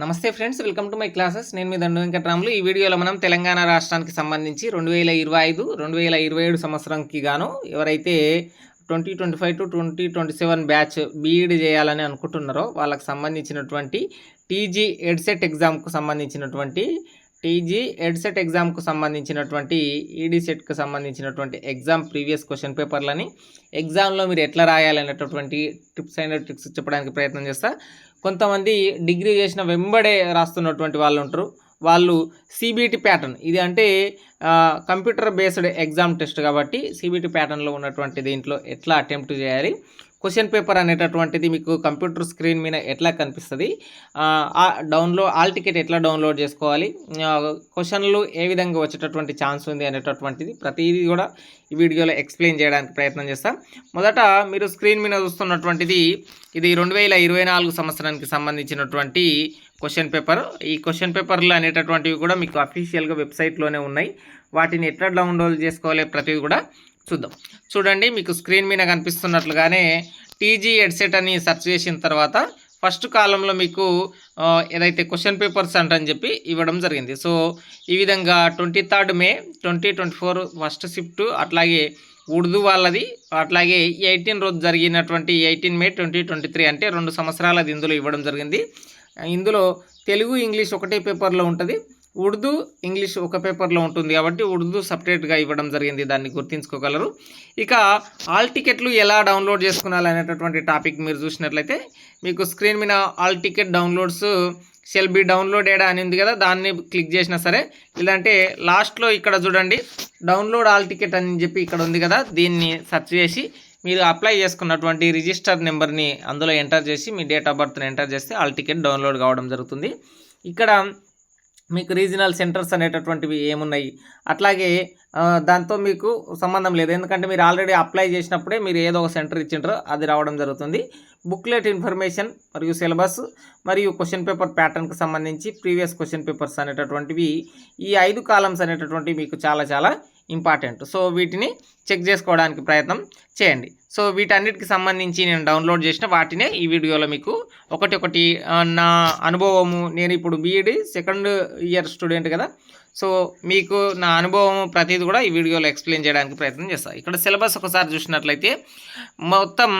నమస్తే friends welcome to my classes. నేను మీ దండు వెంకటరాములు. ఈ వీడియోలో మనం తెలంగాణ రాష్ట్రానికి సంబంధించి రెండు వేల ఇరవై ఐదు రెండు వేల ఇరవై ఏడు సంవత్సరంకి గాను ఎవరైతే twenty twenty five to twenty twenty seven batch BEd చేయాలని అనుకుంటున్నారో వాళ్ళకి సంబంధించినటువంటి టీజీ ఎడ్సెట్ ఎగ్జామ్కు సంబంధించినటువంటి టీజీ ఎడ్సెట్ ఎగ్జామ్కు సంబంధించినటువంటి ఈడీ సెట్కు సంబంధించినటువంటి ఎగ్జామ్ ప్రీవియస్ క్వశ్చన్ పేపర్లని ఎగ్జామ్లో మీరు ఎట్లా రాయాలనేటటువంటి టిప్స్ అండ్ ట్రిక్స్ చెప్పడానికి ప్రయత్నం చేస్తా. కొంతమంది డిగ్రీ చేసిన వెంబడే రాస్తున్నటువంటి వాళ్ళు ఉంటారు. వాళ్ళు సిబిటి ప్యాటర్న్ ఇది అంటే కంప్యూటర్ బేస్డ్ ఎగ్జామ్ టెస్ట్ కాబట్టి సిబిటి ప్యాటర్న్లో ఉన్నటువంటి దీంట్లో ఎట్లా అటెంప్ట్ చేయాలి? క్వశ్చన్ పేపర్ అనేటటువంటిది మీకు కంప్యూటర్ స్క్రీన్ మీద ఎట్లా కనిపిస్తుంది? ఆ డౌన్లోడ్ ఆల్ టికెట్ ఎట్లా డౌన్లోడ్ చేసుకోవాలి? క్వశ్చన్లు ఏ విధంగా వచ్చేటటువంటి ఛాన్స్ ఉంది అనేటటువంటిది ప్రతిదీ కూడా ఈ వీడియోలో ఎక్స్ప్లెయిన్ చేయడానికి ప్రయత్నం చేస్తాం. మొదట మీరు స్క్రీన్ మీద చూస్తున్నటువంటిది ఇది రెండు వేల ఇరవై నాలుగు సంవత్సరానికి సంబంధించినటువంటి క్వశ్చన్ పేపర్. ఈ క్వశ్చన్ పేపర్లు అనేటటువంటివి కూడా మీకు అఫీషియల్గా వెబ్సైట్లోనే ఉన్నాయి. వాటిని ఎట్లా డౌన్లోడ్ చేసుకోవాలి ప్రతిదీ కూడా చూద్దాం. చూడండి మీకు స్క్రీన్ మీద కనిపిస్తున్నట్లుగానే టీజీ హెడ్సెట్ అని సెర్చ్ చేసిన తర్వాత ఫస్ట్ కాలంలో మీకు ఏదైతే క్వశ్చన్ పేపర్స్ అంటని చెప్పి ఇవ్వడం జరిగింది. సో ఈ విధంగా twenty third May twenty twenty four first shift అట్లాగే ఉర్దూ వాళ్ళది అట్లాగే ఎయిటీన్ రోజు జరిగినటువంటి eighteen May twenty twenty three అంటే రెండు సంవత్సరాలది ఇందులో ఇవ్వడం జరిగింది. ఇందులో తెలుగు ఇంగ్లీష్ ఒకటే పేపర్లో ఉంటుంది. ఉర్దూ ఇంగ్లీష్ ఒక పేపర్లో ఉంటుంది కాబట్టి ఉర్దూ సపరేట్గా ఇవ్వడం జరిగింది. దాన్ని గుర్తించుకోగలరు. ఇక ఆల్ టికెట్లు ఎలా డౌన్లోడ్ చేసుకోవాలి అనేటటువంటి టాపిక్ మీరు చూసినట్లయితే మీకు స్క్రీన్ మీద hall ticket downloads shall be download ఏడా అని ఉంది కదా దాన్ని క్లిక్ చేసినా సరే. లేదంటే లాస్ట్లో ఇక్కడ చూడండి డౌన్లోడ్ ఆల్ టికెట్ అని చెప్పి ఇక్కడ ఉంది కదా దీన్ని సెర్చ్ చేసి మీరు అప్లై చేసుకున్నటువంటి రిజిస్టర్ నెంబర్ని అందులో ఎంటర్ చేసి మీ డేట్ ఆఫ్ బర్త్ని ఎంటర్ చేస్తే ఆల్ టికెట్ డౌన్లోడ్ కావడం జరుగుతుంది. ఇక్కడ మీకు రీజనల్ సెంటర్స్ అనేటటువంటివి ఏమున్నాయి? అట్లాగే దాంతో మీకు సంబంధం లేదు. ఎందుకంటే మీరు ఆల్రెడీ అప్లై చేసినప్పుడే మీరు ఏదో ఒక సెంటర్ ఇచ్చింటారో అది రావడం జరుగుతుంది. బుక్లెట్ ఇన్ఫర్మేషన్ మరియు సిలబస్ మరియు క్వశ్చన్ పేపర్ ప్యాటర్న్కి సంబంధించి ప్రీవియస్ క్వశ్చన్ పేపర్స్ అనేటటువంటివి ఈ ఐదు కాలమ్స్ అనేటటువంటివి మీకు చాలా చాలా ఇంపార్టెంట్. సో వీటిని చెక్ చేసుకోవడానికి ప్రయత్నం చేయండి. సో వీటన్నిటికి సంబంధించి నేను డౌన్లోడ్ చేసిన వాటినే ఈ వీడియోలో మీకు ఒకటి ఒకటి నా అనుభవము. నేను ఇప్పుడు బీఈడి సెకండ్ ఇయర్ స్టూడెంట్ కదా. సో మీకు నా అనుభవం ప్రతిదీ కూడా ఈ వీడియోలో ఎక్స్ప్లెయిన్ చేయడానికి ప్రయత్నం చేస్తాను ఇక్కడ సిలబస్ ఒకసారి చూసినట్లయితే మొత్తం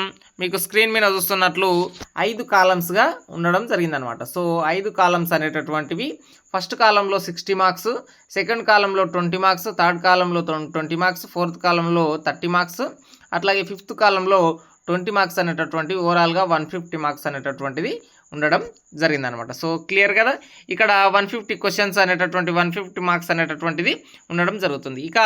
మీకు స్క్రీన్ మీద చూస్తున్నట్లు ఐదు కాలమ్స్గా ఉండడం జరిగిందనమాట సో ఐదు కాలమ్స్ అనేటటువంటివి ఫస్ట్ కాలంలో సిక్స్టీ మార్క్స్ సెకండ్ కాలంలో ట్వంటీ మార్క్స్ థర్డ్ కాలంలో ట్వంటీ మార్క్స్ ఫోర్త్ కాలంలో థర్టీ మార్క్స్ అట్లాగే ఫిఫ్త్ కాలంలో ట్వంటీ మార్క్స్ అనేటటువంటి ఓవరాల్గా వన్ ఫిఫ్టీ మార్క్స్ అనేటటువంటిది ఉండడం జరిగిందనమాట. సో క్లియర్ కదా? ఇక్కడ వన్ ఫిఫ్టీ క్వశ్చన్స్ అనేటటువంటి వన్ ఫిఫ్టీ మార్క్స్ అనేటటువంటిది ఉండడం జరుగుతుంది. ఇక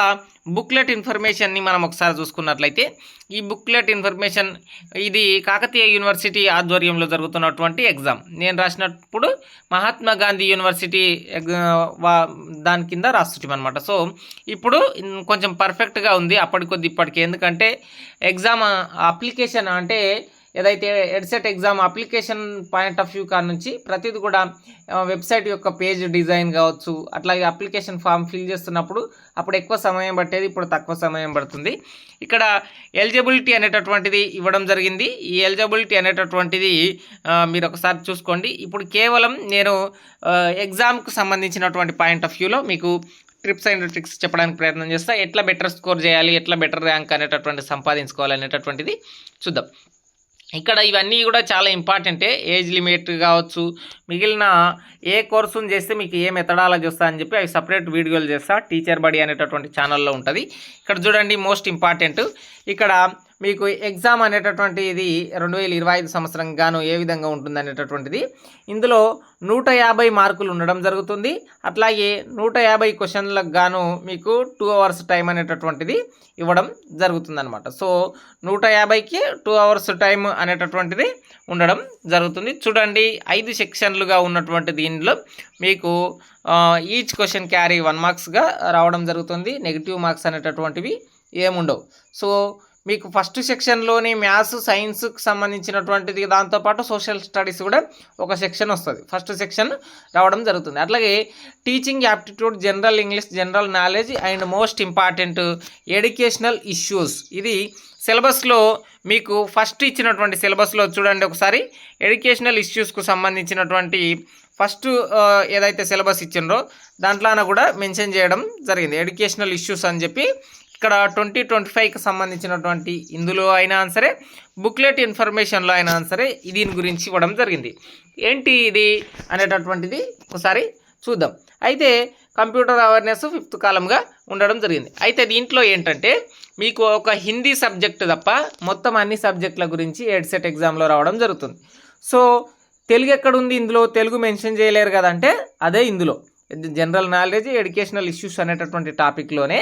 బుక్లెట్ ఇన్ఫర్మేషన్ని మనం ఒకసారి చూసుకున్నట్లయితే ఈ బుక్లెట్ ఇన్ఫర్మేషన్ ఇది కాకతీయ యూనివర్సిటీ ఆధ్వర్యంలో జరుగుతున్నటువంటి ఎగ్జామ్ నేను రాసినప్పుడు మహాత్మా గాంధీ యూనివర్సిటీ ఎగ్- వా- దాని కింద రాస్తున్నాం అనమాట సో ఇప్పుడు కొంచెం పర్ఫెక్ట్గా ఉంది అప్పటి కొద్ది ఇప్పటికి. ఎందుకంటే ఎగ్జామ్ అప్లికేషన్ అంటే ఏదైతే EdCET exam application point of view కాడ నుంచి ప్రతిది కూడా వెబ్సైట్ యొక్క పేజ్ డిజైన్ కావచ్చు అట్లాగే అప్లికేషన్ ఫామ్ ఫిల్ చేస్తున్నప్పుడు అప్పుడు ఎక్కువ సమయం పట్టేది ఇప్పుడు తక్కువ సమయం పడుతుంది. ఇక్కడ ఎలిజిబిలిటీ అనేటటువంటిది ఇవ్వడం జరిగింది. ఈ ఎలిజిబిలిటీ అనేటటువంటిది మీరు ఒకసారి చూసుకోండి. ఇప్పుడు కేవలం నేను ఎగ్జామ్కు సంబంధించినటువంటి పాయింట్ ఆఫ్ వ్యూలో మీకు ట్రిప్స్ అండ్ ట్రిక్స్ చెప్పడానికి ప్రయత్నం చేస్తా. ఎట్లా బెటర్ స్కోర్ చేయాలి ఎట్లా బెటర్ ర్యాంక్ అనేటటువంటి సంపాదించుకోవాలి అనేటటువంటిది చూద్దాం. ఇక్కడ ఇవన్నీ కూడా చాలా ఇంపార్టెంటే. ఏజ్ లిమిట్ కావచ్చు మిగిలిన ఏ కోర్సును చేస్తే మీకు ఏ మెథడాలజీ వస్తా అని చెప్పి అవి సపరేట్ వీడియోలు చేస్తా. టీచర్ బడి అనేటటువంటి ఛానల్లో ఉంటుంది. ఇక్కడ చూడండి మోస్ట్ ఇంపార్టెంట్. ఇక్కడ మీకు ఎగ్జామ్ అనేటటువంటి ఇది రెండు వేల ఇరవై ఐదు సంవత్సరం గాను ఏ విధంగా ఉంటుంది అనేటటువంటిది. ఇందులో నూట యాభై మార్కులు ఉండడం జరుగుతుంది. అట్లాగే నూట యాభై క్వశ్చన్లకు గాను మీకు టూ అవర్స్ టైం అనేటటువంటిది ఇవ్వడం జరుగుతుందన్నమాట. సో నూట యాభైకి టూ అవర్స్ టైం అనేటటువంటిది ఉండడం జరుగుతుంది. చూడండి ఐదు సెక్షన్లుగా ఉన్నటువంటి దీనిలో మీకు ఈచ్ క్వశ్చన్ క్యారీ వన్ మార్క్స్గా రావడం జరుగుతుంది. నెగిటివ్ మార్క్స్ అనేటటువంటివి ఏముండవు. సో మీకు ఫస్ట్ సెక్షన్లోని మ్యాథ్స్ సైన్స్కి సంబంధించినటువంటిది దాంతోపాటు సోషల్ స్టడీస్ కూడా ఒక సెక్షన్ వస్తుంది. ఫస్ట్ సెక్షన్ రావడం జరుగుతుంది. అట్లాగే teaching aptitude general English general knowledge and most important educational issues ఇది సిలబస్లో మీకు ఫస్ట్ ఇచ్చినటువంటి సిలబస్లో చూడండి ఒకసారి. ఎడ్యుకేషనల్ ఇష్యూస్కు సంబంధించినటువంటి ఫస్ట్ ఏదైతే సిలబస్ ఇచ్చిండ్రో దాంట్లోన కూడా మెన్షన్ చేయడం జరిగింది. ఎడ్యుకేషనల్ ఇష్యూస్ అని చెప్పి ఇక్కడ ట్వంటీ ట్వంటీ ఫైవ్కి సంబంధించినటువంటి ఇందులో అయినా సరే బుక్లెట్ ఇన్ఫర్మేషన్లో అయినా సరే దీని గురించి ఇవ్వడం జరిగింది. ఏంటి ఇది అనేటటువంటిది ఒకసారి చూద్దాం. అయితే కంప్యూటర్ అవేర్నెస్ ఫిఫ్త్ కాలంగా ఉండడం జరిగింది. అయితే దీంట్లో ఏంటంటే మీకు ఒక హిందీ సబ్జెక్ట్ తప్ప మొత్తం అన్ని సబ్జెక్టుల గురించి ఎడ్సెట్ ఎగ్జామ్లో రావడం జరుగుతుంది. సో తెలుగు ఎక్కడ ఉంది ఇందులో తెలుగు మెన్షన్ చేయలేరు కదంటే అదే ఇందులో. జనరల్ నాలెడ్జ్ ఎడ్యుకేషనల్ ఇష్యూస్ అనేటటువంటి టాపిక్లోనే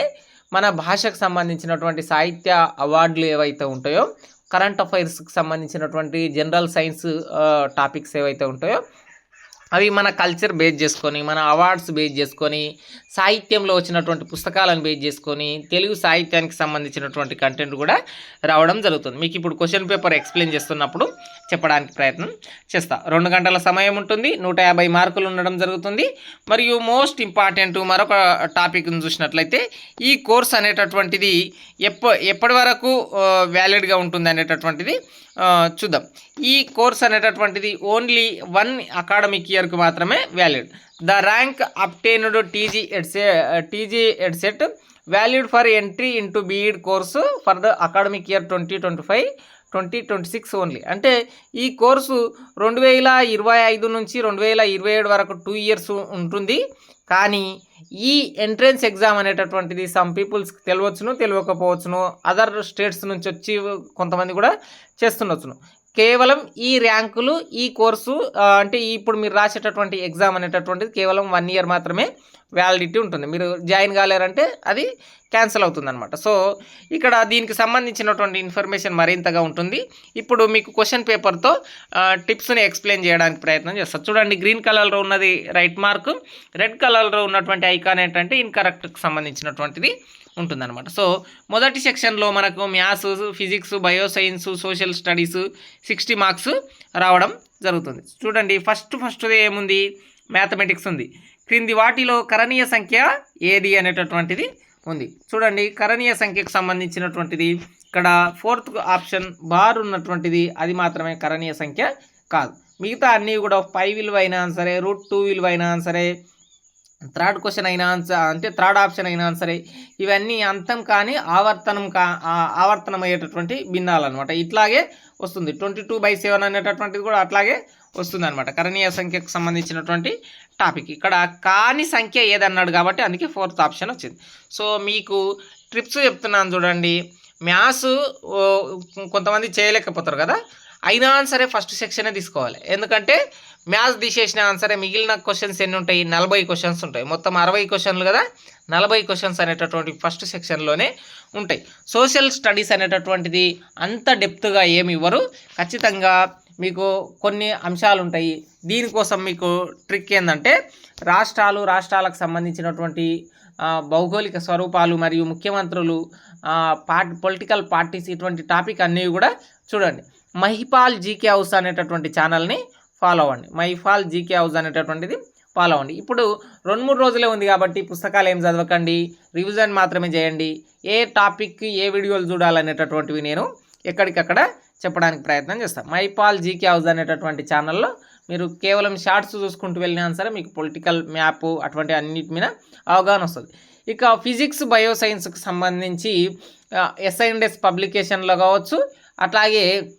మన భాషకు సంబంధించినటువంటి సాహిత్య అవార్డులు ఏవైతే ఉంటాయో కరెంట్ అఫైర్స్కి సంబంధించినటువంటి జనరల్ సైన్స్ టాపిక్స్ ఏవైతే ఉంటాయో అవి మన కల్చర్ బేస్ చేసుకొని మన అవార్డ్స్ బేస్ చేసుకొని సాహిత్యంలో వచ్చినటువంటి పుస్తకాలను బేస్ చేసుకొని తెలుగు సాహిత్యానికి సంబంధించినటువంటి కంటెంట్ కూడా రావడం జరుగుతుంది. మీకు ఇప్పుడు క్వశ్చన్ పేపర్ ఎక్స్ప్లెయిన్ చేస్తున్నప్పుడు చెప్పడానికి ప్రయత్నం చేస్తా. రెండు గంటల సమయం ఉంటుంది నూట యాభై మార్కులు ఉండడం జరుగుతుంది. మరియు మోస్ట్ ఇంపార్టెంట్ మరొక టాపిక్ను చూసినట్లయితే ఈ కోర్స్ అనేటటువంటిది ఎప్ప ఎప్పటి వరకు వ్యాలిడ్గా ఉంటుంది అనేటటువంటిది చూద్దాం. ఈ కోర్స్ అనేటటువంటిది ఓన్లీ వన్ అకాడమిక్ ఇయర్కి మాత్రమే valid the rank obtained TG EdCET TG EdCET valid for entry into BEd course for the academic year twenty twenty five twenty twenty six only అంటే ఈ కోర్సు రెండు వేల ఇరవై ఐదు నుంచి రెండు వేల ఇరవై ఏడు వరకు టూ ఇయర్స్ ఉంటుంది. కానీ ఈ ఎంట్రన్స్ ఎగ్జామ్ అనేటటువంటిది సమ్ పీపుల్స్కి తెలియవచ్చును తెలియకపోవచ్చును అదర్ స్టేట్స్ నుంచి వచ్చి కొంతమంది కూడా చేస్తుండొచ్చును. కేవలం ఈ ర్యాంకులు ఈ కోర్సు అంటే ఇప్పుడు మీరు రాసేటటువంటి ఎగ్జామ్ అనేటటువంటిది కేవలం వన్ ఇయర్ మాత్రమే వ్యాలిడిటీ ఉంటుంది. మీరు జాయిన్ కాలేరంటే అది క్యాన్సిల్ అవుతుంది అనమాట సో ఇక్కడ దీనికి సంబంధించినటువంటి ఇన్ఫర్మేషన్ మరింతగా ఉంటుంది. ఇప్పుడు మీకు క్వశ్చన్ పేపర్తో టిప్స్ని ఎక్స్ప్లెయిన్ చేయడానికి ప్రయత్నం చేస్తారు చూడండి గ్రీన్ కలర్లో ఉన్నది రైట్ మార్క్ రెడ్ కలర్లో ఉన్నటువంటి ఐకాన్ ఏంటంటే ఇన్కరెక్ట్కి సంబంధించినటువంటిది ఉంటుందన్నమాట. సో మొదటి సెక్షన్లో మనకు maths physics bio science social studies sixty marks రావడం జరుగుతుంది. చూడండి ఫస్ట్ ఫస్ట్ ఏముంది? మ్యాథమెటిక్స్ ఉంది. క్రింది వాటిలో కరణీయ సంఖ్య ఏది అనేటటువంటిది ఉంది. చూడండి కరణీయ సంఖ్యకు సంబంధించినటువంటిది ఇక్కడ ఫోర్త్ ఆప్షన్ బార్ ఉన్నటువంటిది అది మాత్రమే కరణీయ సంఖ్య కాదు. మిగతా అన్నీ కూడా ఫైవ్ విలువ అయినా సరే రూట్ టూ విలువ అయినా సరే థర్డ్ క్వశ్చన్ అయినా అంటే థర్డ్ ఆప్షన్ అయినా సరే ఇవన్నీ అంతం కానీ ఆవర్తనం కా ఆవర్తనం అయ్యేటటువంటి భిన్నాలు అనమాట ఇట్లాగే వస్తుంది. ట్వంటీ టూ బై సెవెన్ అనేటటువంటిది కూడా అట్లాగే వస్తుంది అనమాట కరణీయ సంఖ్యకు సంబంధించినటువంటి టాపిక్. ఇక్కడ కాని సంఖ్య ఏదన్నాడు కాబట్టి అందుకే ఫోర్త్ ఆప్షన్ వచ్చింది. సో మీకు ట్రిప్స్ చెప్తున్నాను చూడండి. మ్యాథ్స్ కొంతమంది చేయలేకపోతారు కదా. అయినా సరే ఫస్ట్ సెక్షనే తీసుకోవాలి. ఎందుకంటే మ్యాథ్స్ తీసేసిన ఆన్సరే మిగిలిన క్వశ్చన్స్ ఎన్ని ఉంటాయి? నలభై క్వశ్చన్స్ ఉంటాయి. మొత్తం అరవై క్వశ్చన్లు కదా. నలభై క్వశ్చన్స్ అనేటటువంటి ఫస్ట్ సెక్షన్లోనే ఉంటాయి. సోషల్ స్టడీస్ అనేటటువంటిది అంత డెప్త్గా ఏమి ఇవ్వరు. ఖచ్చితంగా మీకు కొన్ని అంశాలు ఉంటాయి దీనికోసం మీకు ట్రిక్ ఏంటంటే రాష్ట్రాలు రాష్ట్రాలకు సంబంధించినటువంటి భౌగోళిక స్వరూపాలు మరియు ముఖ్యమంత్రులు పార్ట్ పొలిటికల్ పార్టీస్ ఇటువంటి టాపిక్ అన్నీ కూడా చూడండి. మహిపాల్ జీకే హౌస్ అనేటటువంటి ఛానల్ని ఫాలో అవ్వండి. మహిపాల్ జీకే హౌస్ అనేటటువంటిది ఫాలో అవ్వండి. ఇప్పుడు రెండు మూడు రోజులే ఉంది కాబట్టి పుస్తకాలు ఏం చదవకండి రివిజన్ మాత్రమే చేయండి. ఏ టాపిక్ ఏ వీడియోలు చూడాలనేటటువంటివి నేను ఎక్కడికక్కడ చెప్పడానికి ప్రయత్నం చేస్తా. మై పాల్ జీకే హౌస్ అనేటటువంటి ఛానల్లో మీరు కేవలం షార్ట్స్ చూసుకుంటూ వెళ్ళినా సరే మీకు పొలిటికల్ మ్యాప్ అటువంటి అన్నిటి మీద అవగాహన వస్తుంది. ఇక ఫిజిక్స్ బయో సైన్స్కి సంబంధించి ఎస్ఐ పబ్లికేషన్లో కావచ్చు అట్లాగే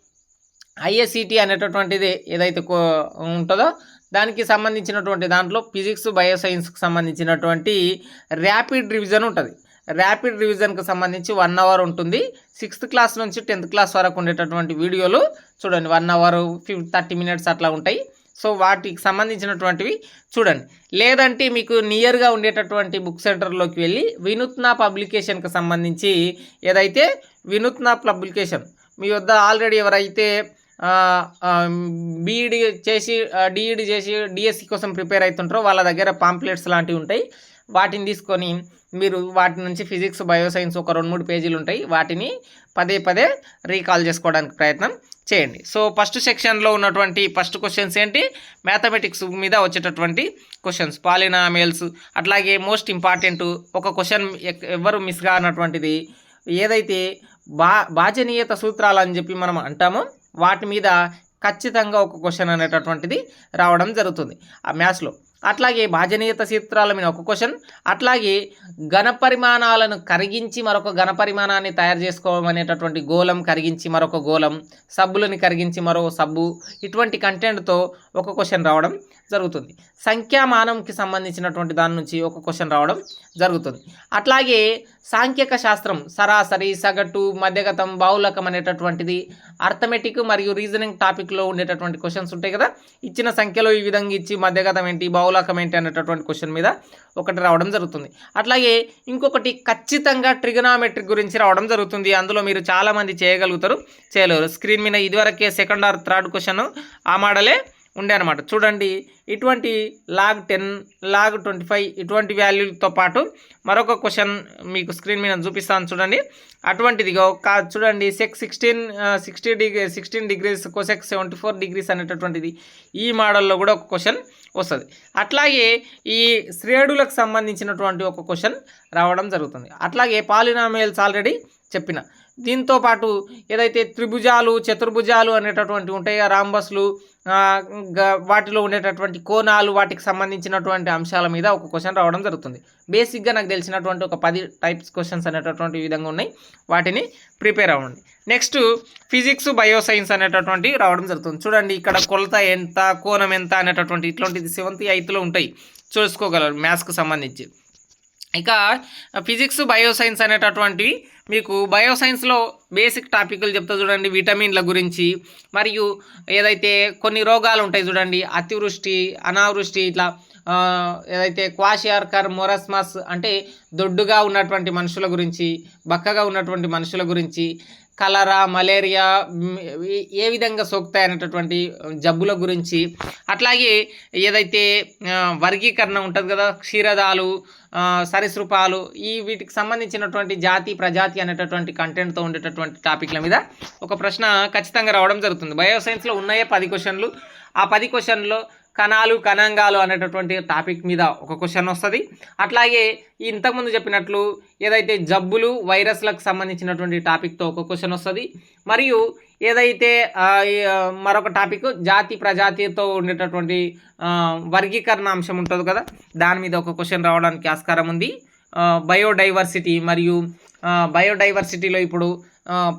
ఐఎస్సిటి అనేటటువంటిది ఏదైతే కో- ఉంటుందో దానికి సంబంధించినటువంటి దాంట్లో ఫిజిక్స్ బయో సైన్స్కి సంబంధించినటువంటి ర్యాపిడ్ రివిజన్ ఉంటుంది. ర్యాపిడ్ రివిజన్కి సంబంధించి వన్ అవర్ ఉంటుంది. సిక్స్త్ క్లాస్ నుంచి టెన్త్ క్లాస్ వరకు ఉండేటటువంటి వీడియోలు చూడండి. వన్ అవర్ ఫిఫ్ థర్టీ మినిట్స్ అట్లా ఉంటాయి. సో వాటికి సంబంధించినటువంటివి చూడండి. లేదంటే మీకు నియర్గా ఉండేటటువంటి బుక్ సెంటర్లోకి వెళ్ళి వినూత్న పబ్లికేషన్కి సంబంధించి ఏదైతే వినూత్న పబ్లికేషన్ మీ వద్ద ఆల్రెడీ ఎవరైతే బీఈడి చేసి డిఈడి చేసి డిఎస్సి కోసం ప్రిపేర్ అవుతుంటారో వాళ్ళ దగ్గర పాంప్లెట్స్ లాంటివి ఉంటాయి. వాటిని తీసుకొని మీరు వాటి నుంచి ఫిజిక్స్ బయోసైన్స్ ఒక రెండు మూడు పేజీలు ఉంటాయి. వాటిని పదే పదే రీకాల్ చేసుకోవడానికి ప్రయత్నం చేయండి. సో ఫస్ట్ సెక్షన్లో ఉన్నటువంటి ఫస్ట్ క్వశ్చన్స్ ఏంటి? మ్యాథమెటిక్స్ మీద వచ్చేటటువంటి క్వశ్చన్స్ పాలినామియల్స్ అట్లాగే మోస్ట్ ఇంపార్టెంట్ ఒక క్వశ్చన్ ఎవరు మిస్ కానటువంటిది ఏదైతే బా భాజనీయత సూత్రాలు అని చెప్పి మనం అంటామో వాటి మీద ఖచ్చితంగా ఒక క్వశ్చన్ అనేటటువంటిది రావడం జరుగుతుంది. ఆ మ్యాథ్స్లో. అట్లాగే భాజనీయత సూత్రాల మీద ఒక క్వశ్చన్. అట్లాగే ఘనపరిమాణాలను కరిగించి మరొక ఘనపరిమాణాన్ని తయారు తయారు అనేటటువంటి గోళం కరిగించి మరొక గోళం సబ్బులని కరిగించి మరో సబ్బు ఇటువంటి కంటెంట్తో ఒక క్వశ్చన్ రావడం జరుగుతుంది. సంఖ్యామానంకి సంబంధించినటువంటి దాని నుంచి ఒక క్వశ్చన్ రావడం జరుగుతుంది. అట్లాగే సాంఖ్యక శాస్త్రం సరాసరి సగటు మధ్యగతం బాహులకం అనేటటువంటిది అర్థమెటిక్ మరియు రీజనింగ్ టాపిక్లో ఉండేటటువంటి క్వశ్చన్స్ ఉంటాయి కదా? ఇచ్చిన సంఖ్యలో ఈ విధంగా ఇచ్చి మధ్యగతం ఏంటి బాహులకం ఏంటి అనేటటువంటి క్వశ్చన్ మీద ఒకటి రావడం జరుగుతుంది. అట్లాగే ఇంకొకటి ఖచ్చితంగా ట్రిగనామెట్రిక్ గురించి రావడం జరుగుతుంది. అందులో మీరు చాలామంది చేయగలుగుతారు చేయలేరు. స్క్రీన్ మీద ఇదివరకే సెకండ్ ఆర్ థర్డ్ క్వశ్చన్ ఆ మోడలే. ఉండే అనమాట చూడండి ఇటువంటి log ten log twenty five ఇటువంటి వాల్యూలతో పాటు మరొక క్వశ్చన్ మీకు స్క్రీన్ మీద చూపిస్తాను చూడండి. అటువంటిదిగో కా చూడండి sec sixteen sixty degree sixteen degrees cosec seventy four degrees అనేటటువంటిది ఈ మోడల్లో కూడా ఒక క్వశ్చన్ వస్తుంది. అట్లాగే ఈ శ్రేణులకు సంబంధించినటువంటి ఒక క్వశ్చన్ రావడం జరుగుతుంది. అట్లాగే పాలినామియల్స్ ఆల్రెడీ చెప్పిన. దీంతో పాటు ఏదైతే త్రిభుజాలు చతుర్భుజాలు అనేటటువంటి ఉంటాయి రాంబస్లు వాటిలో ఉండేటటువంటి కోణాలు వాటికి సంబంధించినటువంటి అంశాల మీద ఒక క్వశ్చన్ రావడం జరుగుతుంది. బేసిక్గా నాకు తెలిసినటువంటి ఒక పది టైప్స్ క్వశ్చన్స్ అనేటటువంటి విధంగా ఉన్నాయి. వాటిని ప్రిపేర్ అవ్వండి. నెక్స్ట్ ఫిజిక్స్ బయో సైన్స్ అనేటటువంటి రావడం జరుగుతుంది. చూడండి ఇక్కడ కొలత ఎంత కోణం ఎంత అనేటటువంటి ఇట్లాంటిది సెవెంత్ ఎయిత్లో ఉంటాయి. చూసుకోగలరు మ్యాథ్స్కి సంబంధించి. ఇక ఫిజిక్స్ బయోసైన్స్ అనేటటువంటివి మీకు బయోసైన్స్లో బేసిక్ టాపిక్లు చెప్తా చూడండి విటమిన్ల గురించి మరియు ఏదైతే కొన్ని రోగాలు ఉంటాయి చూడండి అతివృష్టి అనావృష్టి ఇట్లా ఏదైతే క్వాషియార్కర్ మొరస్మస్ అంటే దొడ్డుగా ఉన్నటువంటి మనుషుల గురించి బక్కగా ఉన్నటువంటి మనుషుల గురించి కలరా మలేరియా ఏ- విధంగా సోకుతాయి అనేటటువంటి జబ్బుల గురించి. అట్లాగే ఏదైతే వర్గీకరణ ఉంటుంది కదా క్షీరదాలు సరీసృపాలు ఈ వీటికి సంబంధించినటువంటి జాతి ప్రజాతి అనేటటువంటి కంటెంట్తో ఉండేటటువంటి టాపిక్ల మీద ఒక ప్రశ్న ఖచ్చితంగా రావడం జరుగుతుంది. బయోసైన్స్లో ఉన్నాయే పది క్వశ్చన్లు ఆ పది క్వశ్చన్లో కణాలు కణాంగాలు అనేటటువంటి టాపిక్ మీద ఒక క్వశ్చన్ వస్తుంది. అట్లాగే ఇంతకుముందు చెప్పినట్లు ఏదైతే జబ్బులు వైరస్లకు సంబంధించినటువంటి టాపిక్తో ఒక క్వశ్చన్ వస్తుంది. మరియు ఏదైతే మరొక టాపిక్ జాతి ప్రజాతితో ఉండేటటువంటి వర్గీకరణ అంశం ఉంటుంది కదా దాని మీద ఒక క్వశ్చన్ రావడానికి ఆస్కారం ఉంది. బయోడైవర్సిటీ మరియు బయోడైవర్సిటీలో ఇప్పుడు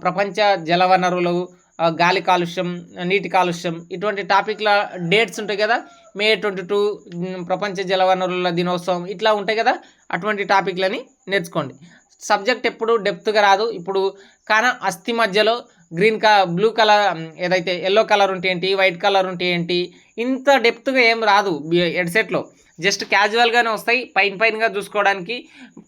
ప్రపంచ జలవనరులు గాలి కాలుష్యం నీటి కాలుష్యం ఇటువంటి టాపిక్ల డేట్స్ ఉంటాయి కదా. మే ట్వంటీ టూ ప్రపంచ జలవనరుల దినోత్సవం ఇట్లా ఉంటాయి కదా. అటువంటి టాపిక్లని నేర్చుకోండి. సబ్జెక్ట్ ఎప్పుడు డెప్త్గా రాదు. ఇప్పుడు కానీ అస్థి మధ్యలో గ్రీన్ క బ్లూ కలర్ ఏదైతే ఎల్లో కలర్ ఉంటే ఏంటి వైట్ కలర్ ఉంటే ఏంటి ఇంత డెప్త్గా ఏం రాదు హెడ్సెట్లో. జస్ట్ క్యాజువల్గానే వస్తాయి పైన పైనగా చూసుకోవడానికి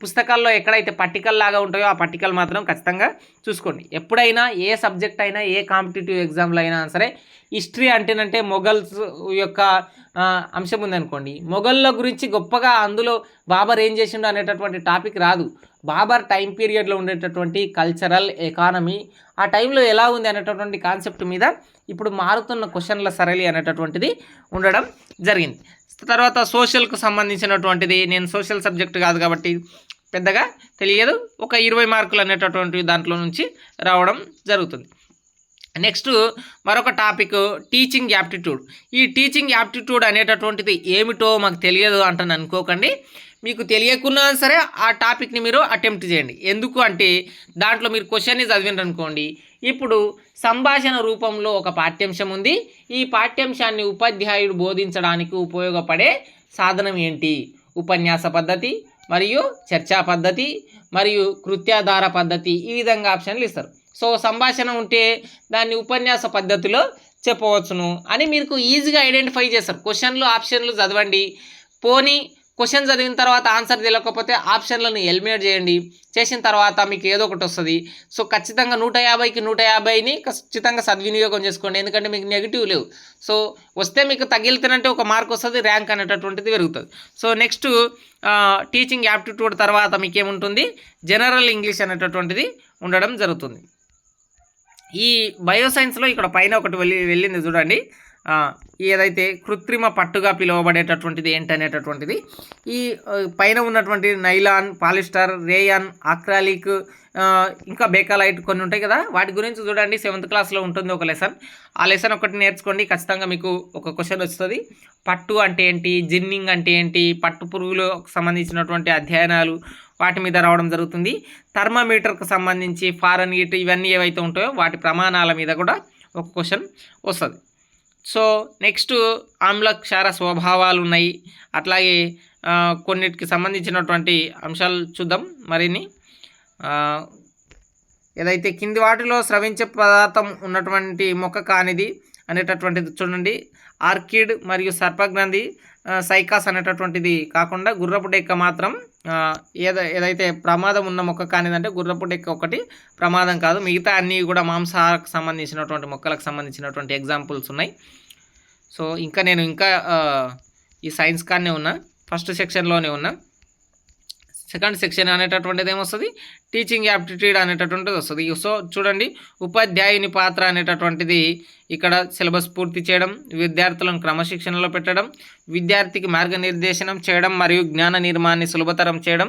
పుస్తకాల్లో ఎక్కడైతే పట్టికల్ లాగా ఉంటాయో ఆ పట్టికలు మాత్రం ఖచ్చితంగా చూసుకోండి. ఎప్పుడైనా ఏ సబ్జెక్ట్ అయినా ఏ కాంపిటేటివ్ ఎగ్జామ్లో అయినా సరే హిస్టరీ అంటేనంటే మొఘల్స్ యొక్క అంశం ఉందనుకోండి. మొఘళ్ళ గురించి గొప్పగా అందులో బాబర్ ఏం చేసిండో అనేటటువంటి టాపిక్ రాదు. బాబర్ టైం పీరియడ్లో ఉండేటటువంటి కల్చరల్ ఎకానమీ ఆ టైంలో ఎలా ఉంది అనేటటువంటి కాన్సెప్ట్ మీద ఇప్పుడు మారుతున్న క్వశ్చన్ల సరళి అనేటటువంటిది ఉండడం జరిగింది. తర్వాత సోషల్కు సంబంధించినటువంటిది నేను సోషల్ సబ్జెక్ట్ కాదు కాబట్టి పెద్దగా తెలియదు. ఒక ఇరవై మార్కులు అనేటటువంటి దాంట్లో నుంచి రావడం జరుగుతుంది. నెక్స్ట్ మరొక టాపిక్ టీచింగ్ యాప్టిట్యూడ్ ఈ టీచింగ్ యాప్టిట్యూడ్ అనేటటువంటిది ఏమిటో మాకు తెలియదు అంటాను అనుకోకండి. మీకు తెలియకున్నా సరే ఆ టాపిక్ని మీరు అటెంప్ట్ చేయండి. ఎందుకు అంటే దాంట్లో మీరు క్వశ్చన్ని చదివినారు అనుకోండి ఇప్పుడు సంభాషణ రూపంలో ఒక పాఠ్యాంశం ఉంది. ఈ పాఠ్యాంశాన్ని ఉపాధ్యాయుడు బోధించడానికి ఉపయోగపడే సాధనం ఏంటి? ఉపన్యాస పద్ధతి మరియు చర్చా పద్ధతి మరియు కృత్యాధార పద్ధతి ఈ విధంగా ఆప్షన్లు ఇస్తారు. సో సంభాషణ ఉంటే దాన్ని ఉపన్యాస పద్ధతిలో చెప్పవచ్చును అని మీకు ఈజీగా ఐడెంటిఫై చేస్తారు. క్వశ్చన్లు ఆప్షన్లు చదవండి. పోనీ క్వశ్చన్ చదివిన తర్వాత ఆన్సర్ తెలియకపోతే ఆప్షన్లను ఎలిమినేట్ చేయండి. చేసిన తర్వాత మీకు ఏదో ఒకటి వస్తుంది. సో ఖచ్చితంగా నూట యాభైకి నూట యాభైని ఖచ్చితంగా సద్వినియోగం చేసుకోండి. ఎందుకంటే మీకు నెగిటివ్ లేవు. సో వస్తే మీకు తగిలితేనంటే ఒక మార్క్ వస్తుంది ర్యాంక్ అనేటటువంటిది పెరుగుతుంది. సో నెక్స్ట్ టీచింగ్ యాప్టిట్యూడ్ తర్వాత మీకు ఏముంటుంది? జనరల్ ఇంగ్లీష్ అనేటటువంటిది ఉండడం జరుగుతుంది. ఈ బయోసైన్స్లో ఇక్కడ పైన ఒకటి వెళ్ళి వెళ్ళింది చూడండి. ఏదైతే కృత్రిమ పట్టుగా పిలువబడేటటువంటిది ఏంటనేటటువంటిది ఈ పైన ఉన్నటువంటి నైలాన్ పాలిస్టర్ రేయాన్ అక్రాలిక్ ఇంకా బేకాలైట్ కొన్ని ఉంటాయి కదా వాటి గురించి చూడండి సెవెంత్ క్లాస్లో ఉంటుంది ఒక లెసన్. ఆ లెసన్ ఒకటి నేర్చుకోండి ఖచ్చితంగా మీకు ఒక క్వశ్చన్ వస్తుంది. పట్టు అంటే ఏంటి జిన్నింగ్ అంటే ఏంటి పట్టు పురుగులకు సంబంధించినటువంటి అధ్యయనాలు వాటి మీద రావడం జరుగుతుంది. థర్మామీటర్కు సంబంధించి ఫారెన్ ఇవన్నీ ఏవైతే ఉంటాయో వాటి ప్రమాణాల మీద కూడా ఒక క్వశ్చన్ వస్తుంది. సో నెక్స్ట్ ఆమ్ల క్షార స్వభావాలు ఉన్నాయి అట్లాగే కొన్నిటికి సంబంధించినటువంటి అంశాలు చూద్దాం మరిన్ని. ఏదైతే కింది వాటిలో స్రవించే పదార్థం ఉన్నటువంటి మొక్క కానిది అనేటటువంటిది చూడండి. ఆర్కిడ్ మరియు సర్పగ్రంథి సైకాస్ అనేటటువంటిది కాకుండా గుర్రపు డెక్క మాత్రం ఏద ఏదైతే ప్రమాదం ఉన్న మొక్క కానిదంటే గుర్రపుటెక్క ఒకటి ప్రమాదం కాదు. మిగతా అన్నీ కూడా మాంసాహారకు సంబంధించినటువంటి మొక్కలకు సంబంధించినటువంటి ఎగ్జాంపుల్స్ ఉన్నాయి. సో ఇంకా నేను ఇంకా ఈ సైన్స్ కానే ఉన్నా. ఫస్ట్ సెక్షన్లోనే ఉన్నా. సెకండ్ సెక్షన్ అనేటటువంటిది ఏమొస్తుంది? టీచింగ్ యాప్టిట్యూడ్ అనేటటువంటిది వస్తుంది. సో చూడండి ఉపాధ్యాయుని పాత్ర అనేటటువంటిది ఇక్కడ సిలబస్ పూర్తి చేయడం విద్యార్థులను క్రమశిక్షణలో పెట్టడం విద్యార్థికి మార్గనిర్దేశనం చేయడం మరియు జ్ఞాన నిర్మాణాన్ని సులభతరం చేయడం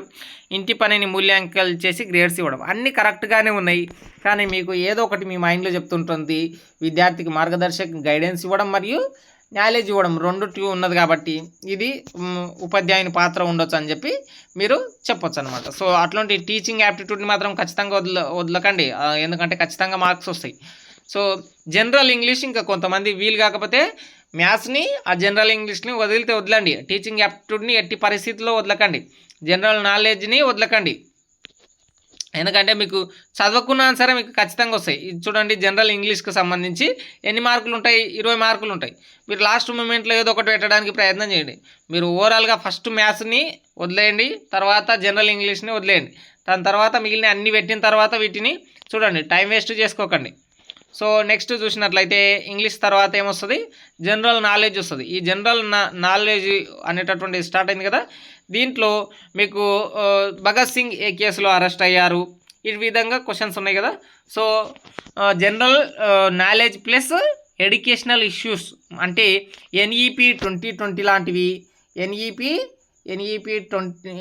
ఇంటి పనిని మూల్యాంకనాలు చేసి గ్రేడ్స్ ఇవ్వడం. అన్నీ కరెక్ట్గానే ఉన్నాయి. కానీ మీకు ఏదో ఒకటి మీ మైండ్లో చెప్తుంటుంది. విద్యార్థికి మార్గదర్శక గైడెన్స్ ఇవ్వడం మరియు నాలెడ్జ్ ఇవ్వడం రెండుటి ఉన్నది కాబట్టి ఇది ఉపాధ్యాయుని పాత్ర ఉండొచ్చు అని చెప్పి మీరు చెప్పొచ్చు అనమాట సో అట్లాంటి టీచింగ్ యాప్టిట్యూడ్ని మాత్రం ఖచ్చితంగా వదల వదలకండి. ఎందుకంటే ఖచ్చితంగా మార్క్స్ వస్తాయి. సో జనరల్ ఇంగ్లీష్ ఇంకా కొంతమంది వీలు కాకపోతే మ్యాథ్స్ని ఆ జనరల్ ఇంగ్లీష్ని వదిలితే వదలండి. టీచింగ్ యాప్టిట్యూడ్ని ఎట్టి పరిస్థితుల్లో వదలకండి. జనరల్ నాలెడ్జ్ని వదలకండి. ఎందుకంటే మీకు చదవకున్నా సరే మీకు ఖచ్చితంగా వస్తాయి. ఇది చూడండి జనరల్ ఇంగ్లీష్కి సంబంధించి ఎన్ని మార్కులు ఉంటాయి? ఇరవై మార్కులు ఉంటాయి. మీరు లాస్ట్ మూమెంట్లో ఏదో ఒకటి పెట్టడానికి ప్రయత్నం చేయండి. మీరు ఓవరాల్గా ఫస్ట్ మ్యాథ్స్ని వదిలేయండి తర్వాత జనరల్ ఇంగ్లీష్ని వదిలేయండి. దాని తర్వాత మిగిలిన అన్ని పెట్టిన తర్వాత వీటిని చూడండి టైం వేస్ట్ చేసుకోకండి. సో నెక్స్ట్ చూసినట్లయితే ఇంగ్లీష్ తర్వాత ఏమొస్తుంది? జనరల్ నాలెడ్జ్ వస్తుంది. ఈ జనరల్ నా నాలెడ్జ్ అనేటటువంటి స్టార్ట్ అయింది కదా? దీంట్లో మీకు భగత్ సింగ్ ఏ కేసులో అరెస్ట్ అయ్యారు? ఈ విధంగా క్వశ్చన్స్ ఉన్నాయి కదా. So general knowledge plus educational issues అంటే ఎన్ఈపి ట్వంటీ ట్వంటీ లాంటివి. ఎన్ఈపి ఎన్ఈపి ట్వంటీ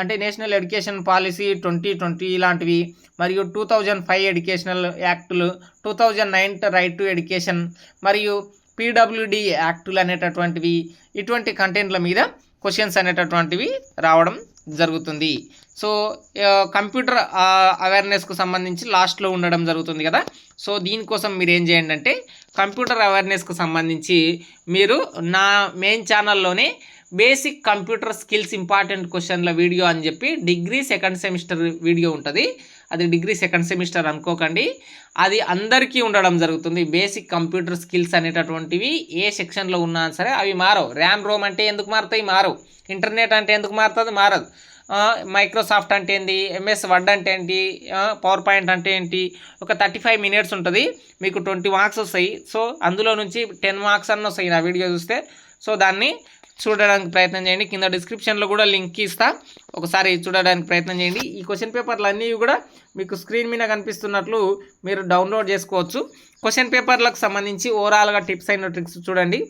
అంటే national education policy twenty twenty లాంటివి. మరియు two thousand five educational యాక్టులు two thousand nine right to education మరియు పీడబ్ల్యూడి యాక్టులు అనేటటువంటివి. ఇటువంటి కంటెంట్ల మీద క్వశ్చన్స్ అనేటటువంటివి రావడం జరుగుతుంది. సో కంప్యూటర్ అవేర్నెస్కు సంబంధించి లాస్ట్లో ఉండడం జరుగుతుంది కదా. సో దీనికోసం మీరు ఏం చేయండి అంటే కంప్యూటర్ అవేర్నెస్కు సంబంధించి మీరు నా మెయిన్ ఛానల్లోనే బేసిక్ కంప్యూటర్ స్కిల్స్ ఇంపార్టెంట్ క్వశ్చన్ల వీడియో అని చెప్పి డిగ్రీ సెకండ్ సెమిస్టర్ వీడియో ఉంటుంది. అది డిగ్రీ సెకండ్ సెమిస్టర్ అనుకోకండి. అది అందరికీ ఉండడం జరుగుతుంది. బేసిక్ కంప్యూటర్ స్కిల్స్ అనేటటువంటివి ఏ సెక్షన్లో ఉన్నా సరే అవి మారవు. ర్యామ్ రోమ్ అంటే ఎందుకు మారుతాయి? మారవు. ఇంటర్నెట్ అంటే ఎందుకు మారుతుంది? మారదు. మైక్రోసాఫ్ట్ అంటే ఏంటి? ఎంఎస్ వర్డ్ అంటే ఏంటి? పవర్ పాయింట్ అంటే ఏంటి? ఒక థర్టీ ఫైవ్ మినిట్స్ ఉంటుంది. మీకు ట్వంటీ మార్క్స్ వస్తాయి. సో అందులో నుంచి టెన్ మార్క్స్ అన్న వస్తాయి. నా వీడియో చూస్తే సో దాన్ని చూడడానికి ప్రయత్నం చేయండి. కింద డిస్క్రిప్షన్లో కూడా లింక్ ఇస్తా. ఒకసారి చూడడానికి ప్రయత్నం చేయండి. ఈ క్వశ్చన్ పేపర్లు అన్నీ కూడా మీకు స్క్రీన్ మీద కనిపిస్తున్నట్లు మీరు డౌన్లోడ్ చేసుకోవచ్చు. క్వశ్చన్ పేపర్లకు సంబంధించి ఓవరాల్గా టిప్స్ అయిన ట్రిక్స్ చూడండి.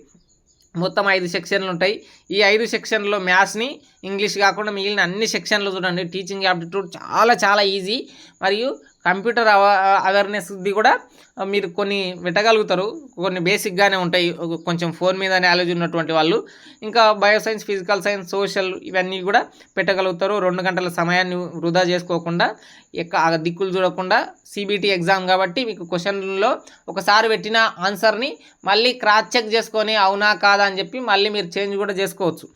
మొత్తం ఐదు సెక్షన్లు ఉంటాయి. ఈ ఐదు సెక్షన్లో మ్యాథ్స్ని ఇంగ్లీష్ కాకుండా మిగిలిన అన్ని సెక్షన్లు చూడండి. టీచింగ్ యాప్టిట్యూడ్ చాలా చాలా ఈజీ మరియు కంప్యూటర్ అవ అవేర్నెస్ది కూడా మీరు కొన్ని పెట్టగలుగుతారు కొన్ని బేసిక్గానే ఉంటాయి. కొంచెం ఫోన్ మీద నాలెడ్జ్ ఉన్నటువంటి వాళ్ళు. ఇంకా బయోసైన్స్ ఫిజికల్ సైన్స్ సోషల్ ఇవన్నీ కూడా పెట్టగలుగుతారు. రెండు గంటల సమయాన్ని వృధా చేసుకోకుండా ఎక్క దిక్కులు చూడకుండా సిబిటీ ఎగ్జామ్ కాబట్టి మీకు క్వశ్చన్లో ఒకసారి పెట్టిన ఆన్సర్ని మళ్ళీ క్రాస్ చెక్ చేసుకొని అవునా కాదా అని చెప్పి మళ్ళీ మీరు చేంజ్ కూడా చేసుకోవచ్చు.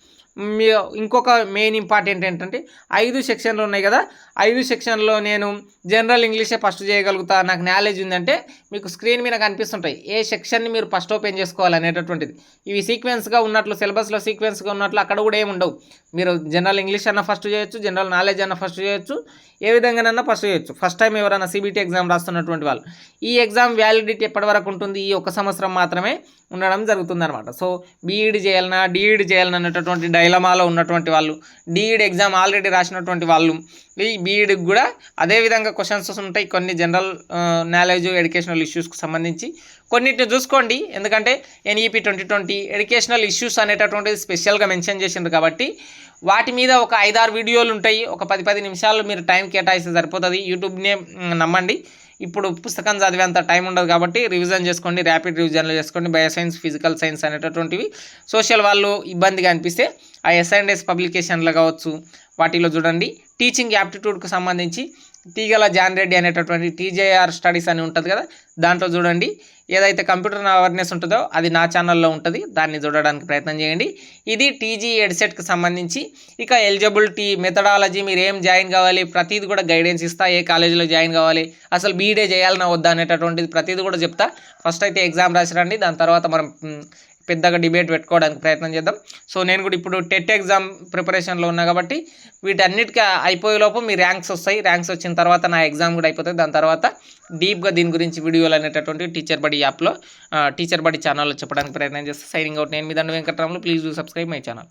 ఇంకొక మెయిన్ ఇంపార్టెంట్ ఏంటంటే ఐదు సెక్షన్లు ఉన్నాయి కదా. ఐదు సెక్షన్లో నేను జనరల్ ఇంగ్లీషే ఫస్ట్ చేయగలుగుతా నాకు నాలెడ్జ్ ఉందంటే మీకు స్క్రీన్ మీద కనిపిస్తుంటాయి. ఏ సెక్షన్ని మీరు ఫస్ట్ ఓపెన్ చేసుకోవాలనేటటువంటిది ఇవి సీక్వెన్స్గా ఉన్నట్లు సిలబస్లో సీక్వెన్స్గా ఉన్నట్లు అక్కడ కూడా ఏమి ఉండవు. మీరు జనరల్ ఇంగ్లీష్ అన్న ఫస్ట్ చేయొచ్చు జనరల్ నాలెడ్జ్ అన్న ఫస్ట్ చేయొచ్చు. ఏ విధంగానన్నా ఫస్ట్ చేయొచ్చు. ఫస్ట్ టైం ఎవరైనా సిబిటీ ఎగ్జామ్ రాస్తున్నటువంటి వాళ్ళు ఈ ఎగ్జామ్ వ్యాలిడిటీ ఎప్పటి వరకు ఉంటుంది? ఈ ఒక సంవత్సరం మాత్రమే ఉండడం జరుగుతుంది అనమాట సో బీఈడి చేయాలన్నా డిఈడి చేయాలన్నా అనేటటువంటి డైలమాలో ఉన్నటువంటి వాళ్ళు డిఈడి ఎగ్జామ్ ఆల్రెడీ రాసినటువంటి వాళ్ళు ఈ బీఈడికి కూడా అదే విధంగా క్వశ్చన్స్ ఉంటాయి. కొన్ని జనరల్ నాలెడ్జ్ ఎడ్యుకేషనల్ ఇష్యూస్కి సంబంధించి. కొన్నిటిని చూసుకోండి. ఎందుకంటే NEP twenty twenty educational issues అనేటటువంటిది స్పెషల్గా మెన్షన్ చేసిండ్రు కాబట్టి వాటి మీద ఒక ఐదారు వీడియోలు ఉంటాయి. ఒక పది పది నిమిషాలు మీరు టైం కేటాయిస్తే సరిపోతుంది. యూట్యూబ్నే నమ్మండి. ఇప్పుడు పుస్తకం చదివేంత టైం ఉండదు కాబట్టి రివిజన్ చేసుకోండి. ర్యాపిడ్ రివిజన్లు చేసుకోండి. బయో సైన్స్ ఫిజికల్ సైన్స్ అనేటటువంటివి. సోషల్ వాళ్ళు ఇబ్బందిగా అనిపిస్తే ఆ ఎస్ఐండ్ఎస్ పబ్లికేషన్లు కావచ్చు వాటిలో చూడండి. టీచింగ్ యాప్టిట్యూడ్కు సంబంధించి తీగల జాన్ రెడ్డి అనేటటువంటి టీజేఆర్ స్టడీస్ అని ఉంటుంది కదా దాంట్లో చూడండి. ఏదైతే కంప్యూటర్ అవేర్నెస్ ఉంటుందో అది నా ఛానల్లో ఉంటుంది దాన్ని చూడడానికి ప్రయత్నం చేయండి. ఇది టీజీ హెడ్సెట్కి సంబంధించి. ఇక ఎలిజిబిలిటీ మెథడాలజీ మీరు ఏం జాయిన్ కావాలి ప్రతిది కూడా గైడెన్స్ ఇస్తా ఏ కాలేజీలో జాయిన్ కావాలి అసలు బీడే చేయాలన్నా వద్దా అనేటటువంటిది ప్రతిది కూడా చెప్తా. ఫస్ట్ అయితే ఎగ్జామ్ రాసిరండి దాని తర్వాత మనం పెద్దగా డిబేట్ పెట్టుకోవడానికి ప్రయత్నం చేద్దాం. సో నేను కూడా ఇప్పుడు టెట్ ఎగ్జామ్ ప్రిపరేషన్లో ఉన్నా కాబట్టి వీటన్నిటికీ అయిపోయే లోపు మీ ర్యాంక్స్ వస్తాయి. ర్యాంక్స్ వచ్చిన తర్వాత నా ఎగ్జామ్ కూడా అయిపోతుంది. దాని తర్వాత డీప్గా దీని గురించి వీడియోలు అనేటటువంటి టీచర్ బడి యాప్లో టీచర్ బడి ఛానల్లో చెప్పడానికి ప్రయత్నం చేస్తాను సైనింగ్ అవుట్ నేను మీ Danda Venkatramulu. Please do subscribe my channel